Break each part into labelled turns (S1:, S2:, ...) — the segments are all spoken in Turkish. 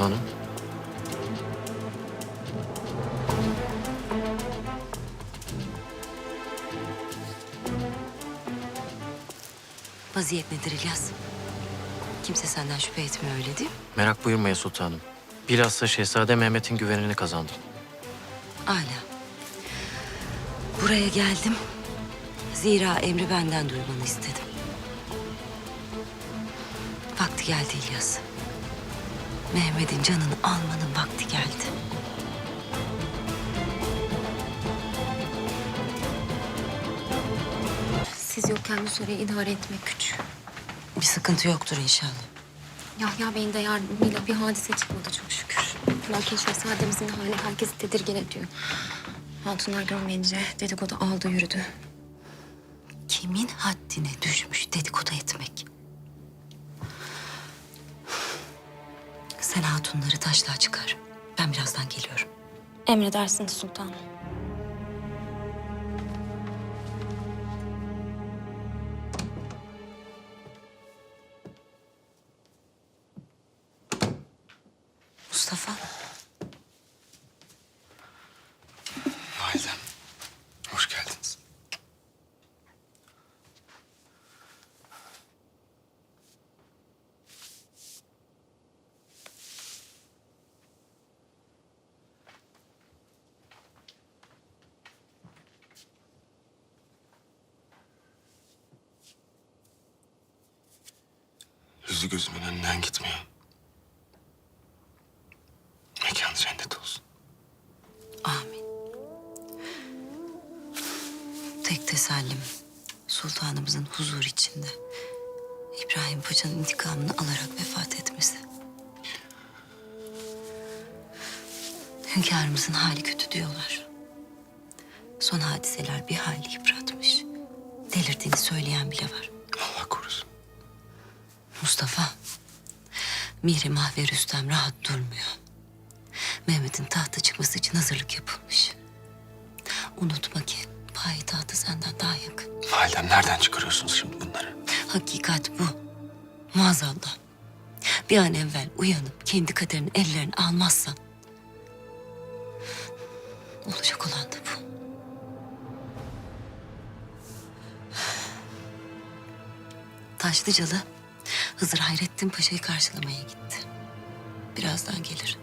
S1: sultanım.
S2: Vaziyet nedir İlyas? Kimse senden şüphe etmiyor öyle değil mi?
S1: Merak buyurmayın sultanım. Bilhassa Şehzade Mehmet'in güvenini kazandım.
S2: Âlâ. Buraya geldim. Zira emri benden duymanı istedim. Vakti geldi İlyas. Mehmet'in canını almanın vakti geldi.
S3: Siz yokken bu süreyi idare etmek güç.
S2: Bir sıkıntı yoktur inşallah.
S3: Yahya Bey'in de yardımıyla bir hadise çıkmadı çok şükür. Lakin şehzademizin hali herkesi tedirgin ediyor. Hatunlar görmeyince dedikodu aldı yürüdü.
S2: Kimin haddine düşmüş dedikodu hatunları taşlığa çıkar. Ben birazdan geliyorum.
S3: Emredersiniz sultanım.
S2: Mustafa.
S4: Yüzü gözümün önünden gitmiyor. Mekanı cennet olsun.
S2: Amin. Tek tesellim sultanımızın huzur içinde İbrahim Paşa'nın intikamını alarak vefat etmesi. Hünkârımızın hali kötü diyorlar. Son hadiseler bir hayli yıpratmış. Delirdiğini söyleyen bile var. Mustafa, Mihrimah ve Rüstem rahat durmuyor. Mehmet'in tahta çıkması için hazırlık yapılmış. Unutma ki payitahtı senden daha yakın.
S4: Validem nereden çıkarıyorsunuz şimdi bunları?
S2: Hakikat bu. Maazallah. Bir an evvel uyanıp kendi kaderini ellerine almazsan... ...olacak olan da bu. Taşlıcalı Hızır Hayrettin Paşa'yı karşılamaya gitti. Birazdan gelir.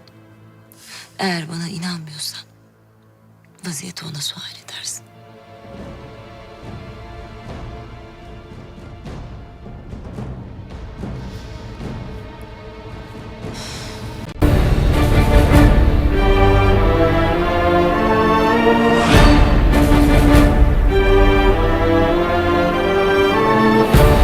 S2: Eğer bana inanmıyorsan vaziyeti ona sual edersin.